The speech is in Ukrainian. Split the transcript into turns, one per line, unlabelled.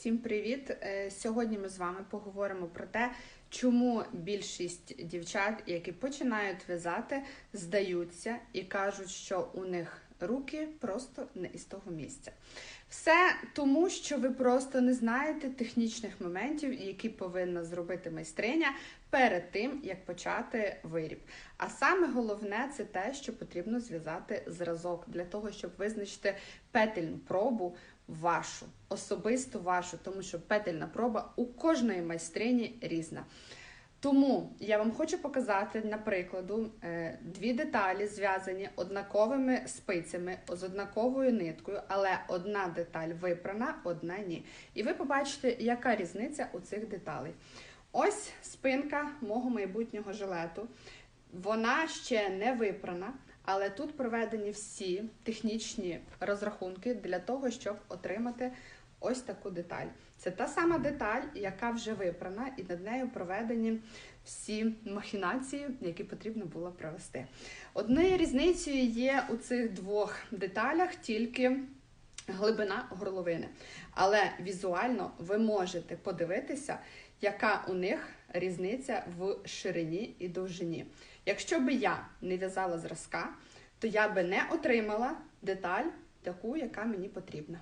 Всім привіт! Е, Сьогодні ми з вами поговоримо про те, чому більшість дівчат, які починають в'язати, здаються і кажуть, що у них руки просто не із того місця. Все тому, що ви просто не знаєте технічних моментів, які повинна зробити майстриня перед тим, як почати виріб. А саме головне це те, що потрібно зв'язати зразок для того, щоб визначити петельну пробу вашу, особисто вашу, тому що петельна проба у кожної майстрині різна. Тому я вам хочу показати на прикладу е, дві деталі, зв'язані однаковими спицями з однаковою ниткою, але одна деталь випрана, одна ні. І ви побачите, яка різниця у цих деталей. Ось спинка мого майбутнього жилету. Вона ще не випрана, але тут проведені всі технічні розрахунки для того, щоб отримати ось таку деталь. Це та сама деталь, яка вже випрана, і над нею проведені всі махінації, які потрібно було провести. Одною різницею є у цих двох деталях тільки глибина горловини. Але візуально ви можете подивитися, яка у них різниця в ширині і довжині. Якщо би я не в'язала зразка, то я би не отримала деталь таку, яка мені потрібна.